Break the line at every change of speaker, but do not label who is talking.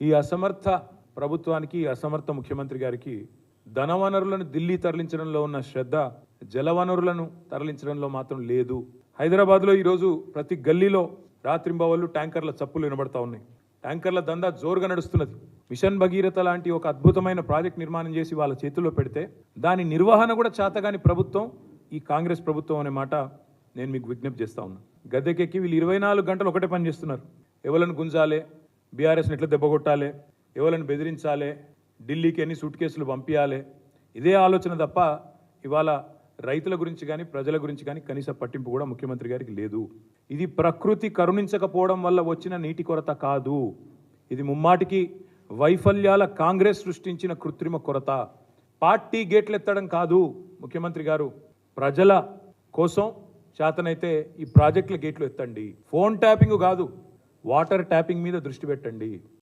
ఈ అసమర్థ ప్రభుత్వానికి ఈ అసమర్థ ముఖ్యమంత్రి గారికి ధనవనరులను ఢిల్లీ తరలించడంలో ఉన్న శ్రద్ధ జలవనరులను తరలించడంలో మాత్రం లేదు. హైదరాబాద్లో ఈరోజు ప్రతి గల్లీలో రాత్రింబవళ్ళు ట్యాంకర్ల చప్పులు వినబడతా ఉన్నాయి. ట్యాంకర్ల దందా జోరుగా నడుస్తున్నది. మిషన్ భగీరథ లాంటి ఒక అద్భుతమైన ప్రాజెక్ట్ నిర్మాణం చేసి వాళ్ళ చేతుల్లో పెడితే దాని నిర్వహణ కూడా చేతగాని ప్రభుత్వం ఈ కాంగ్రెస్ ప్రభుత్వం అనే మాట నేను మీకు విజ్ఞప్తి చేస్తా ఉన్నా. గద్దెకెక్కి వీళ్ళు ఇరవై నాలుగు గంటలు ఒకటే పని చేస్తున్నారు. ఎవరిని గుంజాలే బీఆర్ఎస్ని ఎట్లా దెబ్బగొట్టాలి ఎవరిని బెదిరించాలి? ఢిల్లీకి ఎన్ని సూట్ కేసులు పంపించాలి ఇదే ఆలోచన తప్ప ఇవాళ రైతుల గురించి కానీ ప్రజల గురించి కానీ కనీస పట్టింపు కూడా ముఖ్యమంత్రి గారికి లేదు. ఇది ప్రకృతి కరుణించకపోవడం వల్ల వచ్చిన నీటి కొరత కాదు. ఇది ముమ్మాటికి వైఫల్యాల కాంగ్రెస్ సృష్టించిన కృత్రిమ కొరత. పార్టీ గేట్లు ఎత్తడం కాదు ముఖ్యమంత్రి గారు. ప్రజల కోసం చేతనైతే ఈ ప్రాజెక్టుల గేట్లు ఎత్తండి. ఫోన్ ట్యాపింగ్ కాదు. వాటర్ ట్యాపింగ్ మీద దృష్టి పెట్టండి.